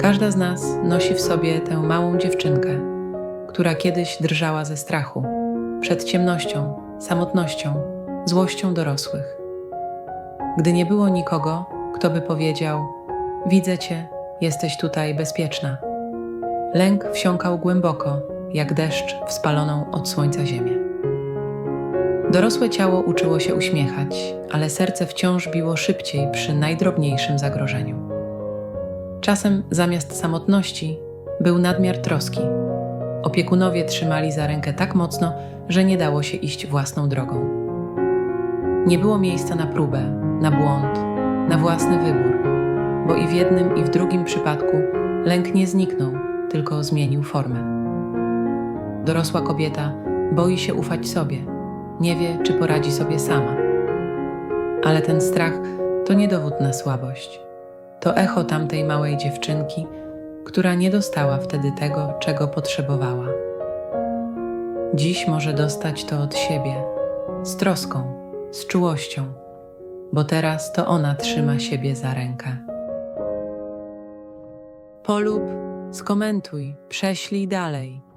Każda z nas nosi w sobie tę małą dziewczynkę, która kiedyś drżała ze strachu przed ciemnością, samotnością, złością dorosłych. Gdy nie było nikogo, kto by powiedział: Widzę cię, jesteś tutaj bezpieczna. Lęk wsiąkał głęboko, jak deszcz w spaloną od słońca ziemię. Dorosłe ciało uczyło się uśmiechać, ale serce wciąż biło szybciej przy najdrobniejszym zagrożeniu. Czasem zamiast samotności był nadmiar troski. Opiekunowie trzymali za rękę tak mocno, że nie dało się iść własną drogą. Nie było miejsca na próbę, na błąd, na własny wybór, bo i w jednym, i w drugim przypadku lęk nie zniknął, tylko zmienił formę. Dorosła kobieta boi się ufać sobie, nie wie, czy poradzi sobie sama. Ale ten strach to nie dowód na słabość. To echo tamtej małej dziewczynki, która nie dostała wtedy tego, czego potrzebowała. Dziś może dostać to od siebie, z troską, z czułością, bo teraz to ona trzyma siebie za rękę. Polub, skomentuj, prześlij dalej.